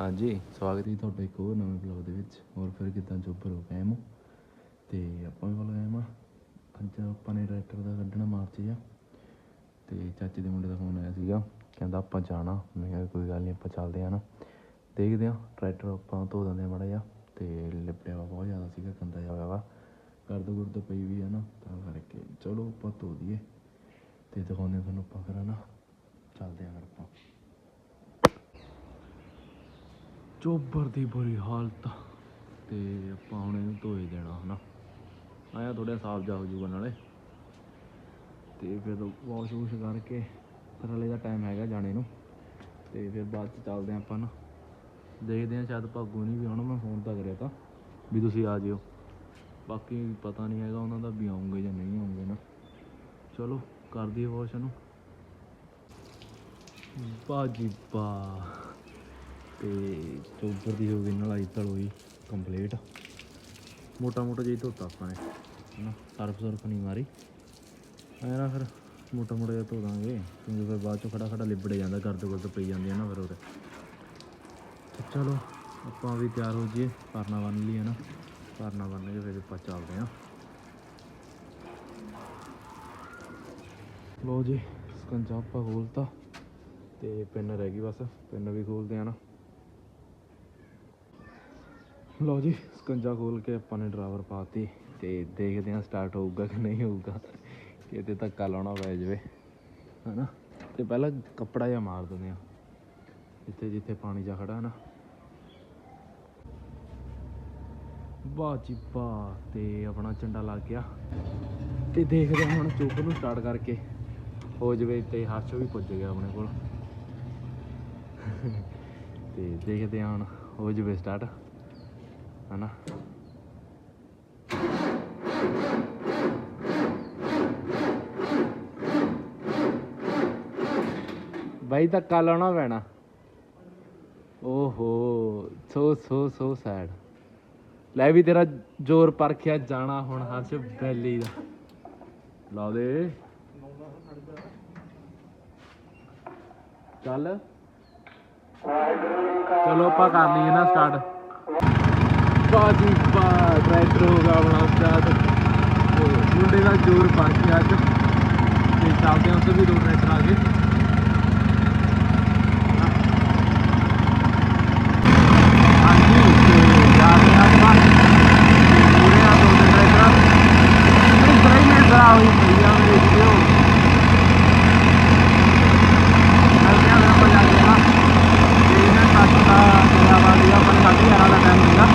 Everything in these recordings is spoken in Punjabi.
ਹਾਂਜੀ। ਸਵਾਗਤ ਹੈ ਤੁਹਾਡਾ ਇੱਕ ਹੋਰ ਨਵੇਂ ਵਲੌਗ ਦੇ ਵਿੱਚ। ਹੋਰ ਫਿਰ ਕਿਦਾਂ ਚੁੱਪਰ ਹੋ ਗਏ ਹੋ? ਤੇ ਆਪਾਂ ਵੀ ਵੱਲ ਗਏ ਮਾ ਅੱਜ ਆਪਾਂ ਨੇ ਟਰੈਕਟਰ ਦਾ ਕੱਢਣਾ ਮਾਰਚ ਜਾ ਤੇ ਚਾਚੇ ਦੇ ਮੁੰਡੇ ਦਾ ਫੋਨ ਆਇਆ ਸੀਗਾ। ਕਹਿੰਦਾ ਆਪਾਂ ਜਾਣਾ। ਮੈਂ ਕਿਹਾ ਕੋਈ ਗੱਲ ਨਹੀਂ ਆਪਾਂ ਚੱਲਦੇ ਆ ਨਾ। ਦੇਖਦੇ ਆ ਟਰੈਕਟਰ ਆਪਾਂ ਧੋ ਦਿੰਦੇ ਆ ਮਾੜਾ ਜਿਹਾ। ਤੇ ਲਿਪੜਿਆ ਵਾ, ਬਹੁਤ ਜ਼ਿਆਦਾ ਸੀਗਾ, ਗੰਦਾ ਜਿਹਾ ਹੋਇਆ ਵਾ। ਗਰਦ ਗੁਰਦ ਪਈ ਵੀ ਹੈ ਨਾ, ਤਾਂ ਕਰਕੇ। ਚਲੋ ਆਪਾਂ ਧੋ ਦਈਏ। ਤੇ ਦਿਖਾਉਂਦੇ ਆ ਤੁਹਾਨੂੰ ਆਪਾਂ ਫਿਰ ਨਾ। ਚੱਲਦੇ ਆ ਫਿਰ ਆਪਾਂ। ਚੋਬਰ ਦੀ ਬੁਰੀ ਹਾਲਤ। ਤੇ ਆਪਾਂ ਹੁਣ ਇਹਨੂੰ ਧੋਏ ਦੇਣਾ ਹਨਾ? ਆਇਆ ਥੋੜਾ ਸਾਫ਼ ਜਾ ਹੋ ਜੂਗਾ ਨਾਲੇ। ਤੇ ਫਿਰ ਵਾਸ਼ ਵੂਸ਼ ਕਰਕੇ ਫਿਰ ਹਲੇ ਦਾ ਟਾਈਮ ਹੈਗਾ ਜਾਣੇ ਨੂੰ। ਤੇ ਫਿਰ ਬਾਅਦ ਚ ਚੱਲਦੇ ਹਾਂ ਆਪਾਂ ਨਾ ਦੇਖਦੇ ਹਾਂ, ਸ਼ਾਇਦ ਭਾਗੂ ਨਹੀਂ ਵੀ ਆਉਣਾ, ਮੈਂ ਫੋਨ ਤਾਂ ਕਰਿਆ ਤਾਂ, ਵੀ ਤੁਸੀਂ ਆ ਜਿਓ। ਬਾਕੀ ਪਤਾ ਨਹੀਂ ਹੈਗਾ ਉਹਨਾਂ ਦਾ ਵੀ ਆਉਂਗੇ ਜਾਂ ਨਹੀਂ ਆਉਂਗੇ ਨਾ। ਚਲੋ, ਕਰ ਦਈਏ ਵਾਸ਼ ਨੂੰ। ਬਾਜੀ ਬਾ ਤੇ ਚੋਬਰ ਦੀ ਹੋ ਗਈ ਨਾਲ ਆਈ ਨਲਾਈ ਧਲੋਈ ਕੰਪਲੀਟ ਮੋਟਾ ਮੋਟਾ ਜਿਹਾ ਧੋਤਾ ਆਪਾਂ ਨੇ, ਹਨਾ? ਸਰਫ ਸਰਫ ਨਹੀਂ ਮਾਰੀ। ਐ ਨਾ ਫਿਰ ਮੋਟਾ ਮੋਟਾ ਜਿਹਾ ਧੋ ਦਾਂਗੇ, ਕਿਉਂਕਿ ਫਿਰ ਬਾਅਦ ਚੋਂ ਖੜਾ ਖੜਾ ਲਿਬੜੇ ਜਾਂਦਾ, ਗਰਦ ਗੁਰਦ ਪਈ ਜਾਂਦੀ ਹੈ ਨਾ ਫਿਰ ਉਹਦੇ। ਚਲੋ, ਆਪਾਂ ਵੀ ਤਿਆਰ ਹੋ ਜਾਈਏ, ਪਰਨਾ ਬੰਨ ਲਈਏ ਨਾ ਪਰਨਾ ਬੰਨ ਕੇ ਫਿਰ ਆਪਾਂ ਚੱਲਦੇ ਹਾਂ। ਲੋ ਜੀ, ਸਕੰਜਾ ਆਪਾਂ ਖੋਲਤਾ, ਤੇ ਪਿੰਨ ਰਹਿ ਗਈ ਬਸ, ਪਿੰਨ ਵੀ ਖੋਲਦੇ ਆ ਨਾ। ਲਓ ਜੀ, ਸਕੰਜਾ ਖੋਲ ਕੇ ਆਪਾਂ ਨੇ ਡਰਾਈਵਰ ਪਾਤੀ ਤੇ ਦੇਖਦੇ ਹਾਂ ਸਟਾਰਟ ਹੋਊਗਾ ਕਿ ਨਹੀਂ ਹੋਊਗਾ। ਕਿਤੇ ਧੱਕਾ ਲਾਉਣਾ ਪੈ ਜਾਵੇ, ਹਨਾ? ਤੇ ਪਹਿਲਾਂ ਕੱਪੜਾ ਜਿਹਾ ਮਾਰ ਦਿੰਦੇ ਆ ਜਿੱਥੇ ਜਿੱਥੇ ਪਾਣੀ ਜਾ ਖੜਾ ਨਾ। ਵਾਹ ਜੀ ਵਾਹ, ਤੇ ਆਪਣਾ ਝੰਡਾ ਲੱਗ ਗਿਆ। ਤੇ ਦੇਖਦੇ ਹਾਂ ਹੁਣ ਚੋਪਰ ਨੂੰ ਸਟਾਰਟ ਕਰਕੇ। ਹੋ ਜਵੇ ਤੇ ਹਰਸ਼ ਵੀ ਪੁੱਜ ਗਿਆ ਆਪਣੇ ਕੋਲ। ਤੇ ਦੇਖਦੇ ਹਾਂ ਹੁਣ ਹੋ ਜਵੇ ਸਟਾਰਟ ਹਨਾ? ਬਾਈ, ਧੱਕਾ ਲਾਉਣਾ ਪੈਣਾ। ਓਹੋ ਸੋ ਸੋ ਸੋ ਸੈਡ ਲੈ ਵੀ ਤੇਰਾ ਜ਼ੋਰ ਪਰਖਿਆ ਜਾਣਾ ਹੁਣ ਹਰਸ਼ ਬੈਲੀ ਦਾ। ਲਾ ਦੇ। ਚੱਲ। ਚਲੋ ਆਪਾਂ ਕਰ ਲਈਏ ਨਾ ਸਟਾਰਟ ਬਾਜੀ ਬਾ ਟਰੈਕਟਰ ਹੋ ਗਿਆ ਆਪਣਾ ਸਟਾਰਟ। ਮੁੰਡੇ ਦਾ ਜ਼ੋਰ ਪਾ ਕੇ ਅੱਜ। ਤੇ ਚੱਲਦੇ ਹਾਂ ਉੱਧਰ ਵੀ ਦੋ ਟਰੈਕਟਰ ਆ ਗਏ ਹਾਂਜੀ ਤੇ ਜਾ ਰਹੇ ਹਾਂ ਆਪਾਂ ਤੇ ਮੂਹਰੇ ਆ ਦੋ ਟਰੈਕਟਰ ਨਹੀਂ ਬ੍ਰਾਈਟਨੈਸ ਆ ਹੋਈ ਪਈ ਆ ਮੇਰੀ ਵੀਡੀਓ ਚੱਲਦੇ ਹਾਂ ਫਿਰ ਆਪਾਂ ਜਾ ਕੇ ਨਾ ਤੇ ਇਹਨਾਂ ਸੱਤ ਦਾ ਮੇਰਾ ਵਾ ਜੀ ਆਪਾਂ ਸਾਢੇ ਗਿਆਰਾਂ ਦਾ ਟਾਈਮ ਸੀਗਾ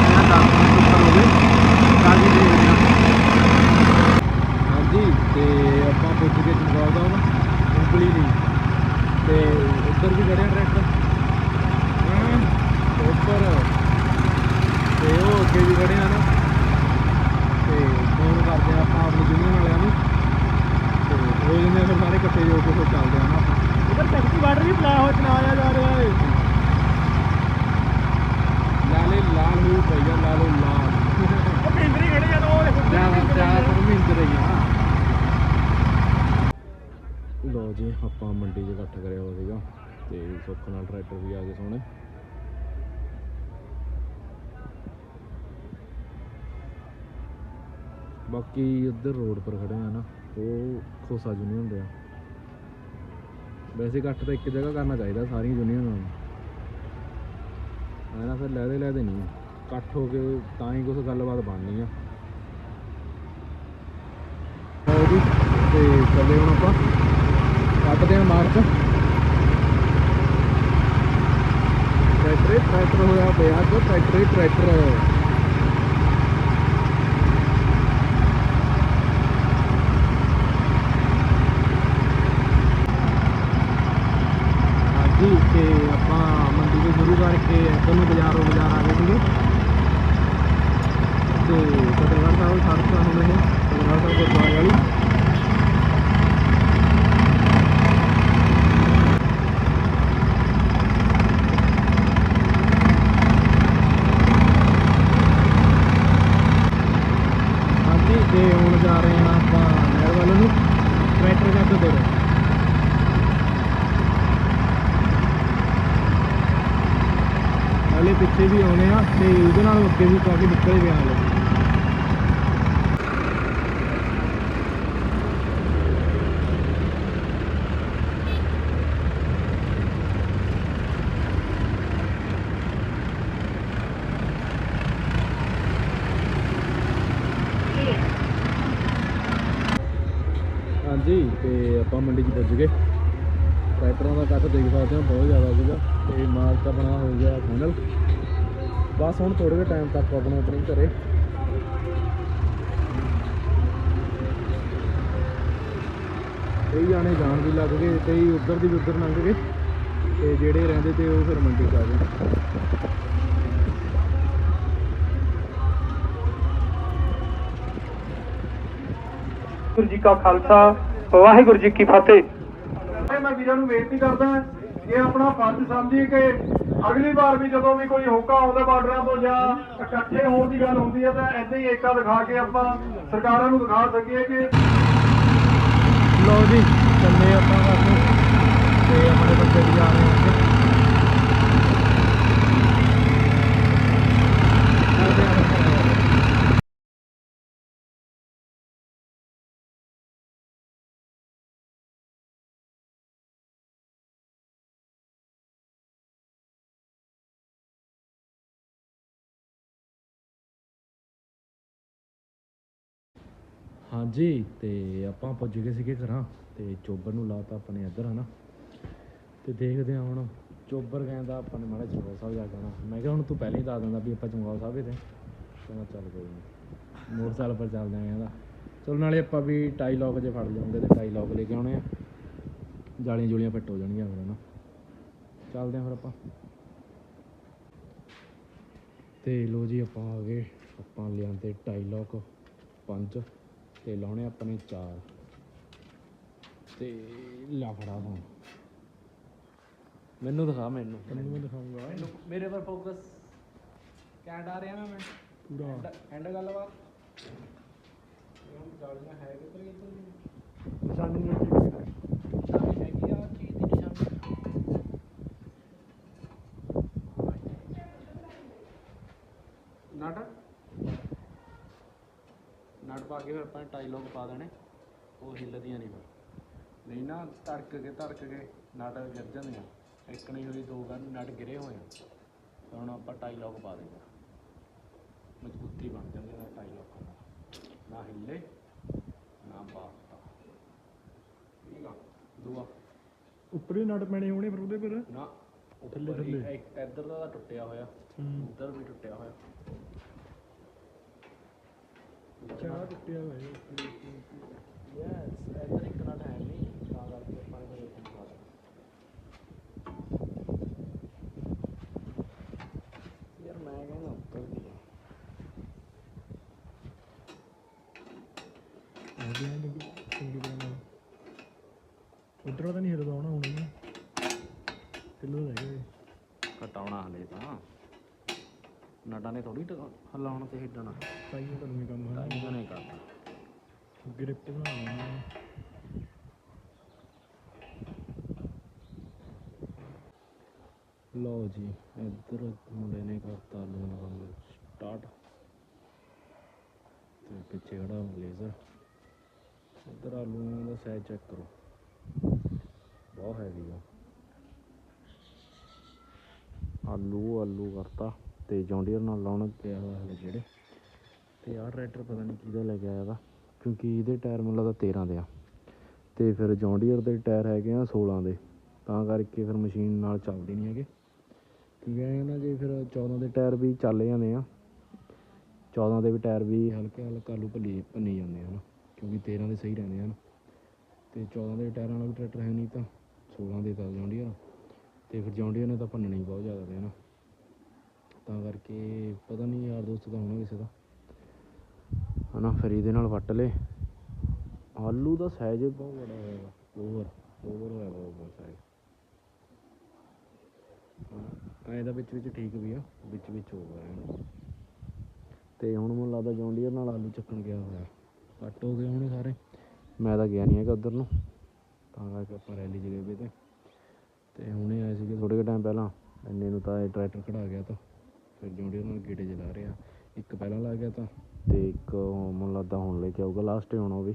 ਮੇਰਾ ਦਸ ਮਿੰਟ ਉੱਪਰ ਹੋ ਗਏ ਤਾਂ ਜੀ ਦੇਖਦੇ ਹਾਂ ਹਾਂਜੀ ਤੇ ਆਪਾਂ ਪੁੱਜ ਕੇ ਚੰਗਾਲ ਦਾ ਹੁਣ ਉਂਗਲੀ ਨਹੀਂ ਤੇ ਉੱਧਰ ਵੀ ਖੜਿਆ ਟਰੈਕਟਰ ਹਾਂ ਉੱਪਰ ਤੇ ਉਹ ਅੱਗੇ ਵੀ ਖੜੇ ਆ ਨਾ ਤੇ ਫੋਨ ਕਰਦੇ ਆ ਆਪਾਂ ਆਪਣੀ ਯੂਨੀਅਨ ਵਾਲਿਆਂ ਨੂੰ ਤੇ ਹੋ ਜਾਂਦੇ ਆ ਫਿਰ ਸਾਰੇ ਇਕੱਠੇ ਜੋ ਕੇ ਫਿਰ ਚੱਲਦੇ ਆ ਨਾ ਉਧਰ ਟੈਕਸੀ ਵਾਟਰ ਵੀ ਪਲਾਇਆ ਹੋਇਆ ਚਲਾਇਆ ਜਾ ਰਿਹਾ ਹੈ ਲਾਲੇ ਲਾਲ ਹੋਈ ਪਈ ਆ ਲਾਲੋ ਲਾਲ। ਉਹ ਪਿੰਡਰੀ ਖੜੇ ਜਦੋਂ ਉਹ ਦੇਖੋ ਜ਼ਿਆਦਾ ਜ਼ਿਆਦਾ ਮਿੰਟ ਰਹੀ ਆ। ਲੋ ਜੀ ਆਪਾਂ ਮੰਡੀ 'ਚ ਇਕੱਠ ਕਰਿਆ ਹੋਇਆ ਸੀਗਾ ਤੇ ਸੁੱਖ ਨਾਲ ਟਰੈਕਟਰ ਵੀ ਆ ਗਏ ਸੋਹਣੇ। ਬਾਕੀ ਉੱਧਰ ਰੋਡ ਪਰ ਖੜੇ ਆ ਨਾ ਉਹ ਖੋਸਾ ਜੁਨੀ ਹੁੰਦੇ। ਆ ਵੈਸੇ ਇਕੱਠ ਤਾਂ ਇੱਕ ਜਗ੍ਹਾ ਕਰਨਾ ਚਾਹੀਦਾ ਸਾਰੀਆਂ ਯੂਨੀਅਨ ਨੂੰ। ਐ ਨਾ ਫਿਰ ਲੈਦੇ ਲੈਦੇ ਨਹੀਂ। ਇਕੱਠ ਹੋ ਕੇ ਤਾਂ ਹੀ ਕੁਝ ਗੱਲਬਾਤ ਬਣਨੀ ਆ। ਹੋਰ ਤੇ ਚੱਲੇ ਹੁਣ ਆਪਾਂ। ਕੱਟਦੇ ਆ ਮਾਰਚ। ਟਰੈਕਟਰ ਟਰੈਕਟਰ ਹੋਇਆ ਪਿਆ ਅੱਜ, ਟਰੈਕਟਰ ਟਰੈਕਟਰ ਹਾਂਜੀ ਤੇ ਆਪਾਂ ਮੰਡੀ ਤੋਂ ਸ਼ੁਰੂ ਬਾਜ਼ਾਰੋਂ ਬਾਜ਼ਾਰ ਆ ਗਏ ਸੀਗੇ। ਤੇ ਕਦਰਗੜ੍ਹ ਸਾਹਿਬ ਸੜਕ ਹੁਣ ਇਹ ਕਦਰਗੜ੍ਹ ਸਾਹਿਬ ਗੁਰਦੁਆਰੇ ਵਾਲੀ ਹਾਂਜੀ ਤੇ ਹੁਣ ਜਾ ਰਹੇ ਹਾਂ ਆਪਾਂ ਨਹਿਰ ਵੱਲ ਨੂੰ ਟਰੈਕਟਰ ਜੱਟ ਦੇ ਰਹੇ ਪਿੱਛੇ ਵੀ ਆਉਣੇ ਆ ਤੇ ਉਹਦੇ ਨਾਲ ਅੱਗੇ ਵੀ ਕਾਫੀ ਨਿਕਲੇ ਪਿਆ ਹਾਲੇ। ਹਾਂਜੀ, ਤੇ ਆਪਾਂ ਮੰਡੀ 'ਚ ਪੁੱਜ ਗਏ। ਟਰੈਕਟਰਾਂ ਦਾ ਕੱਟ ਦੇਖ ਸਕਦੇ ਹੋ, ਬਹੁਤ ਜ਼ਿਆਦਾ ਸੀਗਾ। ਤੇ ਮਾਰਚ ਆਪਣਾ ਹੋ ਗਿਆ ਫਾਈਨਲ ਬਸ ਹੁਣ ਥੋੜੇ ਜਿਹੇ ਟਾਈਮ ਤੱਕ ਆਪਣਾ ਓਪਨਿੰਗ ਕਰੇ ਕਈ ਜਾਣੇ ਜਾਣ ਵੀ ਲੱਗ ਗਏ ਕਈ ਉੱਧਰ ਦੀ ਉੱਧਰ ਲੰਘ ਗਏ ਤੇ ਜਿਹੜੇ ਰਹਿੰਦੇ ਤੇ ਉਹ ਫਿਰ ਮੰਡੀ 'ਚ ਆ ਗਏ। ਵਾਹਿਗੁਰੂ ਜੀ ਕਾ ਖਾਲਸਾ ਵਾਹਿਗੁਰੂ ਜੀ ਕੀ ਫਤਿਹ। ਮੈਂ ਵੀਰਾਂ ਨੂੰ ਬੇਨਤੀ ਕਰਦਾ ਇਹ ਆਪਣਾ ਫਰਜ਼ ਸਮਝੀ ਕਿ ਅਗਲੀ ਵਾਰ ਵੀ ਜਦੋਂ ਵੀ ਕੋਈ ਹੋਕਾ ਆਉਂਦਾ ਬਾਰਡਰਾਂ ਤੋਂ ਜਾਂ ਇਕੱਠੇ ਹੋਣ ਦੀ ਗੱਲ ਹੁੰਦੀ ਹੈ ਤਾਂ ਐਦਾਂ ਹੀ ਏਕਾ ਦਿਖਾ ਕੇ ਆਪਾਂ ਸਰਕਾਰਾਂ ਨੂੰ ਦਿਖਾ ਸਕੀਏ ਕਿ ਲੋ ਜੀ, ਚੱਲੇ ਆਪਾਂ ਬਸ। ਤੇ ਆਪਣੇ ਬੱਚੇ ਵੀ ਜਾ ਰਹੇ ਹੋਣਗੇ ਚੱਲਦੇ ਹਾਂ ਆਪਾਂ ਘਰੇ। ਹਾਂਜੀ, ਤੇ ਆਪਾਂ ਪੁੱਜ ਗਏ ਸੀਗੇ ਘਰਾਂ, ਤੇ ਚੋਬਰ ਨੂੰ ਲਾਤਾ ਆਪਣੇ ਇੱਧਰ, ਹਨਾ? ਤੇ ਦੇਖਦੇ ਹਾਂ ਹੁਣ ਚੋਬਰ ਕਹਿੰਦਾ ਆਪਾਂ ਨੇ ਮਾੜਾ ਚੰਗਾ ਸਾਹਿਬ ਜਾ ਕੇ ਆਉਣਾ। ਮੈਂ ਕਿਹਾ ਹੁਣ ਤੂੰ ਪਹਿਲਾਂ ਹੀ ਦੱਸ ਦਿੰਦਾ ਵੀ ਆਪਾਂ ਚੰਗਾ ਸਾਹਿਬ ਹੀ ਤੇ ਕਹਿੰਦਾ ਚੱਲ ਕੋਈ ਨਹੀਂ। ਮੋਟਰਸਾਈਕਲ ਪਰ ਚੱਲਦੇ ਆਂ ਕਹਿੰਦਾ ਚਲੋ ਨਾਲੇ ਆਪਾਂ ਵੀ ਟਾਈ ਲੌਕ ਜੇ ਫੜ ਲਿਆਉਂਦੇ ਤੇ ਟਾਈ ਲੌਕ ਲੈ ਕੇ ਆਉਣੇ ਆ। ਜਾਲੀਆਂ ਜੁਲੀਆਂ ਫਿੱਟ ਹੋ ਜਾਣਗੀਆਂ ਫਿਰ, ਹਨਾ? ਚੱਲਦੇ ਆਂ ਫਿਰ ਆਪਾਂ। ਤੇ ਲੋ ਜੀ, ਆਪਾਂ ਆ ਗਏ। ਆਪਾਂ ਲਿਆਂਦੇ ਟਾਈ ਲੌਕ, ਪੰਜ। ਤੇ ਲਾਉਣੇ ਆਪਣੇ ਚਾਰ। ਤੇ ਲਾ ਫੜਾ ਹੁਣ। ਮੈਨੂੰ ਦਿਖਾ ਮੈਨੂੰ। ਮੈਨੂੰ ਮੈਂ ਦਿਖਾਉਂਗਾ ਮੈਨੂੰ ਮੇਰੇ ਪਰ ਫੋਕਸ ਕੈਂਡ ਆ ਰਿਹਾ ਮੈਂ ਪੂਰਾ। ਐਂਡ ਗੱਲਬਾਤ ਹੁਣ ਜਾਲੀਆਂ ਹੈ ਕਿੱਧਰ ਕਿੱਧਰ ਨਿਸ਼ਾਨੀ ਨੂੰ ਨਿਸ਼ਾਨੀ ਹੈਗੀ ਆ ਚੀਜ਼ ਦੀ ਨਿਸ਼ਾਨੀ। ਨਟ ਨਟ ਪਾ ਕੇ ਫਿਰ ਆਪਾਂ ਟਾਈ ਲੋਕ ਪਾ ਦੇਣੇ। ਉਹ ਹਿੱਲਦੀਆਂ ਨਹੀਂ ਫਿਰ। ਨਹੀਂ ਨਾ ਧੜਕ ਕੇ ਧੜਕ ਕੇ ਨਟ ਗਿਰ ਜਾਂਦੇ ਆ ਇੱਕ ਨਹੀਂ ਹੋਈ ਦੋ ਵਾਰ ਨਟ ਗਿਰੇ ਹੋਏ ਆ। ਤਾਂ ਹੁਣ ਆਪਾਂ ਟਾਈ ਲੋਕ ਪਾ ਦੇਣਾ। ਮਜ਼ਬੂਤੀ ਬਣ ਜਾਂਦੀ ਹੈ ਟਾਈ ਲੋਕਾਂ ਨਾਲ। ਨਾ ਹਿੱਲੇ ਨਾ ਬਾਤਾ ਠੀਕ ਆ? ਦੂਆ। ਉੱਪਰ ਹੀ ਨਟ ਪੈਣੇ ਹੋਣੇ ਫਿਰ ਉਹਦੇ ਪਰ ਨਾ ਥੱਲੇ- ਥੱਲੇ। ਇੱਕ ਇੱਧਰ ਦਾ ਤਾਂ ਟੁੱਟਿਆ ਹੋਇਆ। ਉੱਧਰ ਵੀ ਟੁੱਟਿਆ ਹੋਇਆ। ਚਾਹ ਟੁੱਟਿਆ ਹੋਇਆ ਯੈਸ ਇੱਧਰ ਇੱਕ ਨਟ ਹੈ ਨਹੀਂ ਤਾਂ ਕਰਕੇ ਆਪਾਂ ਨੇ ਇਹ ਪਾ ਲਿਆ ਯਾਰ ਮੈਂ ਕਹਿੰਦਾ ਉੱਪਰ ਦੀ। ਉਹਦੇ ਨਾਲ ਚੰਗੀ ਤਰ੍ਹਾਂ ਨਾਲ। ਉਧਰ ਤਾਂ ਨਹੀਂ ਹਿੱਲਦਾ ਹੋਣਾ ਹੁਣ ਹਿੱਲਦਾ ਰਹਿ ਗਿਆ ਘਟਾਉਣਾ ਹਲੇ ਤਾਂ। ਨਟਾਂ ਨੇ ਥੋੜੀ ਹਲਾਉਣ ਤੇ ਹਿੱਡਣਾ ਤਾਂ ਹੀ ਤੁਹਾਨੂੰ ਇਹ ਕੰਮ ਹੈ ਟਾਈਮ ਨਹੀਂ ਕਰਦਾ ਗ੍ਰਿਪ ਬਣਾਉਣਾ ਲਓ ਜੀ ਇੱਧਰ ਮੁੰਡੇ ਨੇ ਕਰਤਾ ਲੂਣ ਕੰਮ ਸਟਾਰਟ ਤੇ ਪਿੱਛੇ ਖੜਾ ਲੇਜ਼ਰ ਇੱਧਰ ਆਲੂਆਂ ਦਾ ਸਾਈਜ਼ ਚੈੱਕ ਕਰੋ। ਬਹੁਤ ਹੈਵੀ ਆ। ਆਲੂ ਆਲੂ ਕਰਤਾ। ਤੇ ਜੌਂਡੀਅਰ ਨਾਲ ਲਾਉਣ ਪਿਆ ਹੋਇਆ ਹਲੇ ਜਿਹੜੇ। ਤੇ ਆਹ ਟਰੈਕਟਰ ਪਤਾ ਨਹੀਂ ਕਿਹਦਾ ਲੈ ਕੇ ਆਇਆ ਵਾ, ਕਿਉਂਕਿ ਇਹਦੇ ਟਾਇਰ ਮੁੱਲਾ ਦਾ 13 ਦੇ ਆ। ਤੇ ਫਿਰ ਜੌਂਡੀਅਰ ਦੇ ਟਾਇਰ ਹੈਗੇ ਆ 16 ਦੇ, ਤਾਂ ਕਰਕੇ ਫਿਰ ਮਸ਼ੀਨ ਨਾਲ ਚੱਲਦੇ ਨਹੀਂ ਹੈਗੇ। ਕਿਉਂਕਿ ਐਂ ਨਾ ਜੇ, ਫਿਰ 14 ਦੇ ਟਾਇਰ ਵੀ ਚੱਲ ਜਾਂਦੇ ਆ। 14 ਦੇ ਵੀ ਟਾਇਰ ਵੀ ਹਲਕੇ ਹਲਕਾ ਆਲੂ ਭੱਲੀ ਭੰਨੀ ਜਾਂਦੇ ਹਨ, ਕਿਉਂਕਿ 13 ਦੇ ਸਹੀ ਰਹਿੰਦੇ ਹਨ। ਤੇ 14 ਦੇ ਟਾਇਰਾਂ ਨਾਲ ਵੀ ਟਰੈਕਟਰ ਹੈ ਨਹੀਂ ਤਾਂ 16 ਦੇ ਤਾਂ ਜੌਂਡੀਅਰ ਤੇ ਫਿਰ ਜੌਂਡੀਅਰ ਨੇ ਤਾਂ ਭੰਨਣਾ ਬਹੁਤ ਜ਼ਿਆਦਾ ਦੇ ਨਾ ਤਾਂ ਕਰਕੇ ਪਤਾ ਨਹੀਂ ਯਾਰ ਦੋਸਤ ਦਾ ਹੋਣਾ ਕਿਸੇ ਦਾ। ਹਨਾ, ਫਿਰ ਇਹਦੇ ਨਾਲ ਵੱਟ ਲੇ। ਆਲੂ ਦਾ ਸਾਈਜ਼ ਬਹੁਤ ਬੜਾ ਹੋਇਆ ਓਵਰ ਓਵਰ ਹੋਇਆ ਬਹੁਤ ਸਾਈਜ਼ ਐਂ ਦਾ ਵਿੱਚ ਵਿੱਚ ਠੀਕ ਵੀ ਆ, ਵਿੱਚ ਵਿੱਚ ਹੋ ਗਿਆ ਤੇ ਹੁਣ ਮੈਨੂੰ ਲੱਗਦਾ ਜੌਂਡੀਅਰ ਨਾਲ ਆਲੂ ਚੱਕਣ ਗਿਆ ਹੋਇਆ। ਕੱਟ ਹੋ ਗਏ ਹੋਣੇ ਸਾਰੇ। ਮੈਂ ਤਾਂ ਗਿਆ ਨਹੀਂ ਹੈਗਾ ਉਧਰ ਨੂੰ। ਤਾਂ ਕਰਕੇ ਆਪਾਂ ਰੈਲੀ 'ਚ ਗਏ ਵੇ ਤੇ। ਤੇ ਹੁਣੇ ਆਏ ਸੀਗੇ ਥੋੜੇ ਕੁ ਟਾਈਮ ਪਹਿਲਾਂ। ਇੰਨੇ ਨੂੰ ਤਾਂ ਇਹ ਟਰੈਕਟਰ ਖੜਾ ਗਿਆ ਤਾਂ। ਫਿਰ ਜੌਂਡੀ ਨਾਲ ਗੇੜੇ ਚਲਾ ਰਿਹਾ ਇੱਕ ਪਹਿਲਾਂ ਲਾ ਗਿਆ ਤਾਂ। ਤੇ ਇੱਕ ਉਹ ਮੈਨੂੰ ਲੱਗਦਾ ਹੁਣ ਲੈ ਕੇ ਆਊਗਾ ਲਾਸਟ ਹੋਣਾ ਉਹ ਵੀ।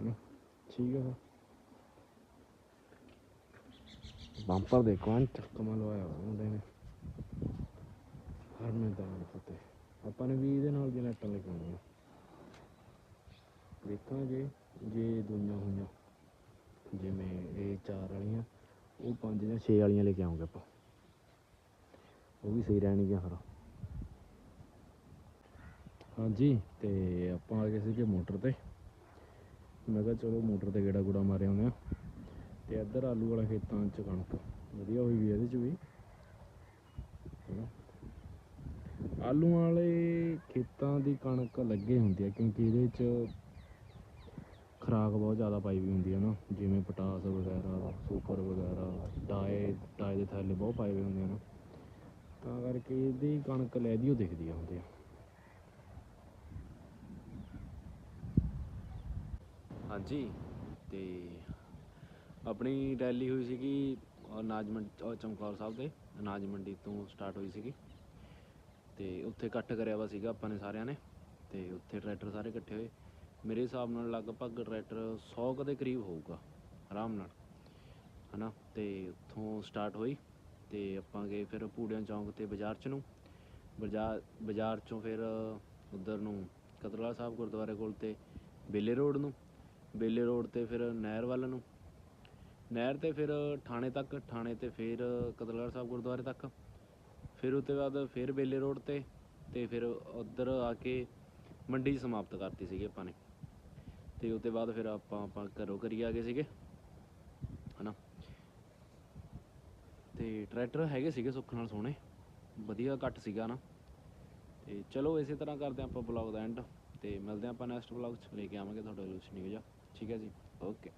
ਹਨਾ? ਠੀਕ ਹੈ ਬੰਪਰ ਦੇਖੋ ਆਂ ਚੱਕਮਾ ਲਵਾਇਆ ਮੁੰਡੇ ਨੇ। ਹਰ ਮੈਦਾਨ ਫਤਿਹ ਆਪਾਂ ਨੇ ਵੀ ਇਹਦੇ ਨਾਲ ਦੀਆਂ ਲਾਈਟਾਂ ਲੈ ਕੇ ਆਉਣੀਆਂ ਦੇਖਾਂਗੇ ਜੇ ਦੁਨੀਆਂ ਹੋਈਆਂ। ਜਿਵੇਂ ਇਹ ਚਾਰ ਵਾਲੀਆਂ, ਉਹ ਪੰਜ ਜਾਂ ਛੇ ਵਾਲੀਆਂ ਲੈ ਕੇ ਆਉਂਗੇ ਆਪਾਂ। ਉਹ ਵੀ ਸਹੀ ਰਹਿਣਗੀਆਂ ਫਿਰ। ਹਾਂਜੀ, ਤੇ ਆਪਾਂ ਆ ਗਏ ਸੀਗੇ ਮੋਟਰ ਤੇ। ਮੈਂ ਕਿਹਾ ਚਲੋ ਮੋਟਰ ਤੇ ਗੇੜਾ ਗੁੜਾ ਮਾਰੇ ਆਉਂਦੇ ਆ। ਤੇ ਇੱਧਰ ਆਲੂ ਵਾਲਾ ਖੇਤਾਂ 'ਚ ਕਣਕ, ਵਧੀਆ ਹੋਈ ਵੀ ਇਹਦੇ 'ਚ ਵੀ। ਆਲੂ ਵਾਲੇ ਖੇਤਾਂ ਦੀ ਕਣਕ ਲੱਗੇ ਹੁੰਦੀ ਆ, ਕਿਉਂਕਿ ਇਹਦੇ 'ਚ ਖਰਾਕ ਬਹੁਤ ਜ਼ਿਆਦਾ ਪਾਈ ਵੀ ਹੁੰਦੀ ਹੈ ਨਾ। ਜਿਵੇਂ ਪਟਾਸ ਵਗੈਰਾ, ਸੁਪਰ ਵਗੈਰਾ, ਡਾਏ ਡਾਏ ਦੇ ਥੈਲੇ ਬਹੁਤ ਪਾਏ ਹੋਏ ਹੁੰਦੇ ਆ ਨਾ। ਤਾਂ ਕਰਕੇ ਇਹਦੀ ਕਣਕ ਲੈਦੀ ਉਹ ਦਿਖਦੀ ਆ ਹੁੰਦੀ ਆ। ਹਾਂਜੀ, ਤੇ ਆਪਣੀ ਰੈਲੀ ਹੋਈ ਸੀਗੀ ਅਨਾਜ ਮੰਡੀ ਚਮਕੌਰ ਸਾਹਿਬ ਦੇ, ਅਨਾਜ ਮੰਡੀ ਤੋਂ ਸਟਾਰਟ ਹੋਈ ਸੀਗੀ। ਤੇ ਉੱਥੇ ਇਕੱਠ ਕਰਿਆ ਵਾ ਸੀਗਾ ਆਪਾਂ ਨੇ ਸਾਰਿਆਂ ਨੇ, ਤੇ ਉੱਥੇ ਟਰੈਕਟਰ ਸਾਰੇ ਇਕੱਠੇ ਹੋਏ। ਮੇਰੇ ਹਿਸਾਬ ਨਾਲ ਲਗਭਗ ਟਰੈਕਟਰ 100 ਕੁ ਦੇ ਕਰੀਬ ਹੋਊਗਾ, ਆਰਾਮ ਨਾਲ। ਹਨਾ? ਤੇ ਉੱਥੋਂ ਸਟਾਰਟ ਹੋਈ। ਤੇ ਆਪਾਂ ਗਏ ਫਿਰ ਪੂੜਿਆਂ ਚੌਂਕ ਤੇ ਬਾਜ਼ਾਰ ਚ ਨੂੰ। ਬਾਜ਼ਾਰ ਬਾਜ਼ਾਰ ਚੋਂ ਫਿਰ ਉਧਰ ਨੂੰ ਕਤਰਲਾ ਸਾਹਿਬ ਗੁਰਦੁਆਰੇ ਕੋਲ ਤੇ ਬੇਲੇ ਰੋਡ ਨੂੰ। ਬੇਲੇ ਰੋਡ ਤੇ ਫਿਰ ਨਹਿਰ ਵੱਲ ਨੂੰ। ਨਹਿਰ ਤੇ ਫਿਰ ਥਾਣੇ ਤੱਕ, ਥਾਣੇ ਤੇ ਫਿਰ ਕਤਰਲਾ ਸਾਹਿਬ ਗੁਰਦੁਆਰੇ ਤੱਕ। ਫਿਰ ਉਸ ਤੋਂ ਬਾਅਦ ਫਿਰ ਬੇਲੇ ਰੋਡ ਤੇ ਤੇ ਫਿਰ ਉਧਰ ਆ ਕੇ ਮੰਡੀ ਸਮਾਪਤ ਕਰਤੀ ਸੀਗੀ ਆਪਾਂ ਨੇ। ਤੇ ਉਸ ਤੋਂ ਬਾਅਦ ਫਿਰ ਆਪਾਂ ਆਪਾਂ ਘਰੋਂ ਘਰੀ ਆ ਗਏ ਸੀਗੇ। ਹਨਾ? ਤੇ ਟਰੈਕਟਰ ਹੈਗੇ ਸੀਗੇ ਸੁੱਖ ਨਾਲ ਸੋਹਣੇ। ਵਧੀਆ ਘੱਟ ਸੀਗਾ ਨਾ। ਤੇ ਚਲੋ ਇਸੇ ਤਰ੍ਹਾਂ ਕਰਦੇ ਹਾਂ ਆਪਾਂ ਬਲੌਗ ਦਾ ਐਂਡ ਤੇ ਮਿਲਦੇ ਹਾਂ ਆਪਾਂ ਨੈਕਸਟ ਬਲੌਗ 'ਚ। ਲੈ ਕੇ ਆਵਾਂਗੇ ਤੁਹਾਡੇ ਲਈ ਜਾ। ਠੀਕ ਹੈ ਜੀ। ਓਕੇ